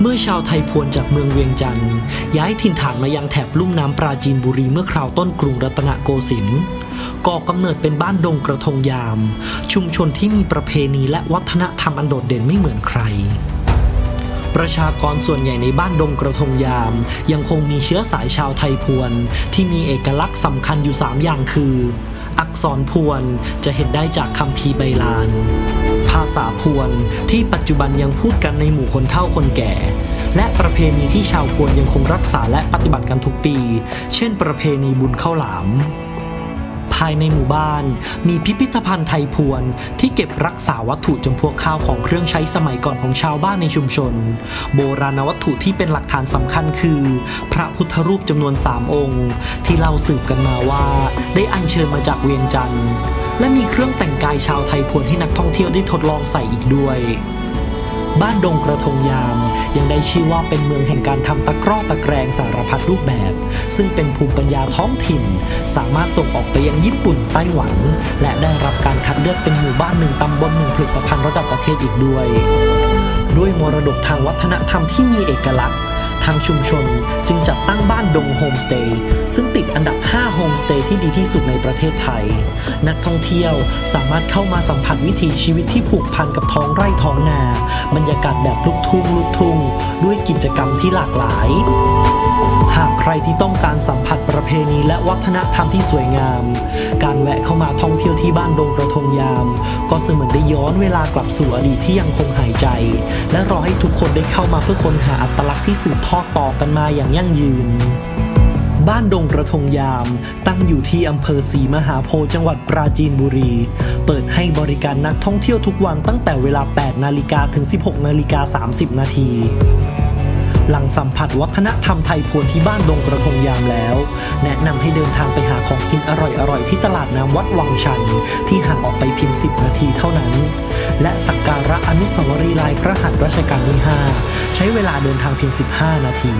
เมื่อชาวไทยพวนจากเมืองเวียงจันทร์ย้ายถิ่นฐานมายังแถบลุ่มน้ำปราจีนบุรีเมื่อคราวต้นกรุงรัตนโกสินทร์ก่อกำเนิดเป็นบ้านดงกระทงยาม ชุมชนที่มีประเพณีและวัฒนธรรมอันโดดเด่นไม่เหมือนใคร ประชากรส่วนใหญ่ในบ้านดงกระทงยาม ยังคงมีเชื้อสายชาวไทยพวน ที่มีเอกลักษณ์สำคัญอยู่ 3 อย่างคือ อักษรพวนจะเห็นได้จากคัมภีใบลาน ภาษาพวนที่ปัจจุบันยังพูดกันในหมู่คนเฒ่าคนแก่ และประเพณีที่ชาวพวนยังคงรักษาและปฏิบัติกันทุกปี เช่น ประเพณีบุญข้าวหลาม ภายในหมู่บ้านมีพิพิธภัณฑ์ไทยพวนที่เก็บรักษาวัตถุจำพวกข้าวของเครื่องใช้สมัยก่อนของชาวบ้านในชุมชน โบราณวัตถุที่เป็นหลักฐานสำคัญคือ พระพุทธรูปจำนวน3องค์ ที่เล่าสืบกันมาว่า ได้อัญเชิญมาจากเวียงจันทร์ และมีเครื่องแต่งกายชาวไทยพวนให้นักท่องเที่ยวได้ทดลองใส่อีกด้วย บ้านดงกระทงยามยังได้ชื่อว่าเป็นเมืองแห่งการทำตะกร้อตะแกรงสารพัดรูปแบบ ซึ่งเป็นภูมิปัญญาท้องถิ่น สามารถส่งออกไปยังญี่ปุ่นไต้หวัน และได้รับการคัดเลือกเป็นหมู่บ้านหนึ่งตำบลหนึ่งผลิตภัณฑ์ระดับประเทศอีกด้วย ด้วยมรดกทางวัฒนธรรมที่มีเอกลักษณ์ทางชุมชนจึงจัดตั้งบ้านดงโฮมสเตย์ซึ่งติดอันดับ โฮมสเตย์ที่ดีที่สุดในประเทศไทย นักท่องเที่ยวสามารถเข้ามาสัมผัสวิถีชีวิตที่ผูกพันกับท้องไร่ท้องนา บรรยากาศแบบลูกทุ่งลูกทุ่ง ด้วยกิจกรรมที่หลากหลาย หากใครที่ต้องการสัมผัสประเพณีและวัฒนธรรมที่สวยงาม การแวะเข้ามาท่องเที่ยวที่บ้านดงกระทงยาม ก็เสมือนได้ย้อนเวลากลับสู่อดีตที่ยังคงหายใจ และรอให้ทุกคนได้เข้ามาเพื่อค้นหาอัตลักษณ์ที่สืบทอดต่อกันมาอย่างยั่งยืน บ้านดงกระทงยาม ตั้งอยู่ที่อำเภอศรีมหาโพธิ์จังหวัดปราจีนบุรี เปิดให้บริการนักท่องเที่ยวทุกวันตั้งแต่เวลา 8 นาฬิกาถึง 16 นาฬิกา 30 นาที หลังสัมผัสวัฒนธรรมไทยพวนที่บ้านดงกระทงยามแล้ว แนะนำให้เดินทางไปหาของกินอร่อยๆ ที่ตลาดน้ำวัดวังชัน ที่ห่างออกไปเพียง 10 นาทีเท่านั้น และสักการะอนุสาวรีย์ลายพระหัตถ์รัชกาลที่ 5 ใช้เวลาเดินทางเพียง 15 นาที